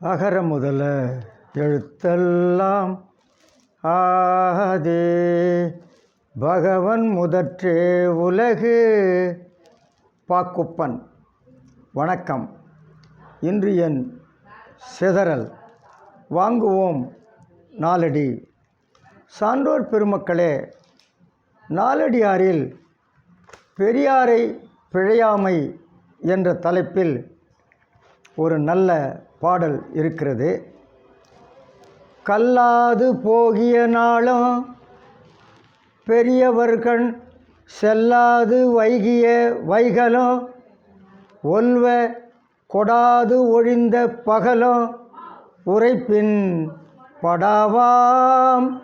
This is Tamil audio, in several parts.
அகர முதல எழுத்தெல்லாம் ஆதே பகவன் முதற்றே உலகு. பாக்குப்பன் வணக்கம். இன்று என் சிதறல். வாங்குவோம் நாலடி. சான்றோர் பெருமக்களே நாலடியாரில் பெரியாரை பிழையாமை என்ற தலைப்பில் ஒரு நல்ல பாடல் இருக்கிறது. கல்லாது போகிய நாளும் பெரியவர்கண் செல்லாது வைகிய வைகலும் ஒல்வ கொடாது ஒழிந்த பகலும் உரைப்பின் படாவாம்.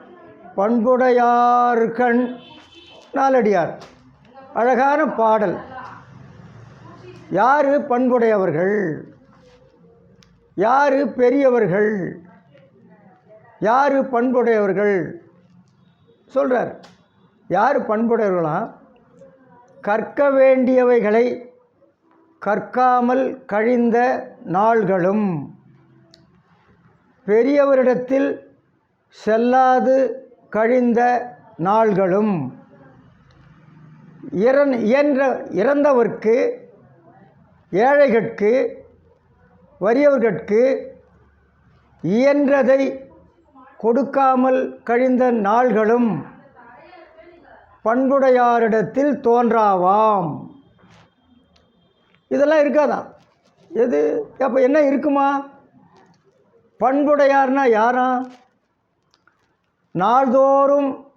பண்புடையார்கண் நாலடியார். அழகான பாடல். யார் பண்புடையவர்கள்? யார் பெரியவர்கள்? யார் பண்புடையவர்கள்? சொல்கிறார் யார் பண்புடையவர்களாம் கற்க வேண்டியவைகளை கற்காமல் கழிந்த நாள்களும். பெரியவரிடத்தில் செல்லாது கழிந்த நாள்களும். இறன் இயன்ற இறந்தவர்க்கு ஏழைகட்கு வறியவர்கட்கு இயன்றதை கொடுக்காமல் கழிந்த நாள்களும் பண்புடையாரிடத்தில் தோன்றாவாம். இதெல்லாம் இருக்காதான் எது? அப்போ என்ன இருக்குமா? பண்புடையார்னா யாரா? நாள்தோறும்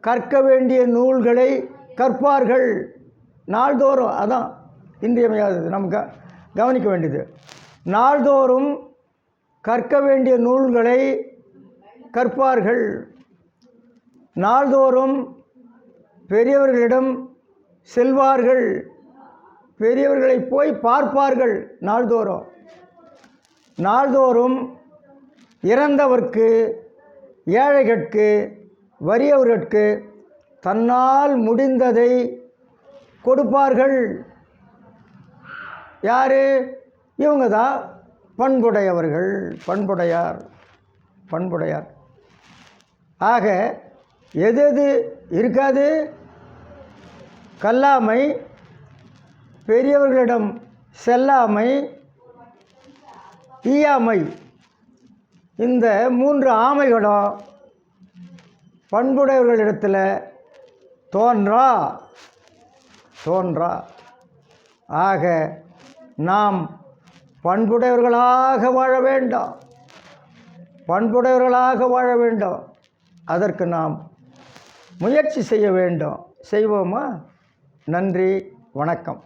கற்க வேண்டிய நூல்களை கற்பார்கள். நாள்தோறும் அதான் இன்றியமையாதது. நம்ம க கவனிக்க வேண்டியது. நாள்தோறும் கற்க வேண்டிய நூல்களை கற்பார்கள். நாள்தோறும் பெரியவர்களிடம் செல்வார்கள். பெரியவர்களை போய் பார்ப்பார்கள் நாள்தோறும். நாள்தோறும் இறந்தவர்க்கு ஏழைகட்கு வறியவர்கட்கு தன்னால் முடிந்ததை கொடுப்பார்கள். யார்? இவங்க தான் பண்புடையவர்கள். பண்புடையார். பண்புடையார். ஆக எது எது இருக்காது? கல்லாமை பெரியவர்களிடம் செல்லாமை ஈயாமை. இந்த மூன்று ஆமைகளும் பண்புடையவர்களிடத்தில் தோன்றா. தோன்றா. ஆக நாம் பண்புடையவர்களாக வாழ வேண்டும். பண்புடையவர்களாக வாழ வேண்டும். அதற்கு நாம் முயற்சி செய்ய வேண்டும். செய்வோமா? நன்றி வணக்கம்.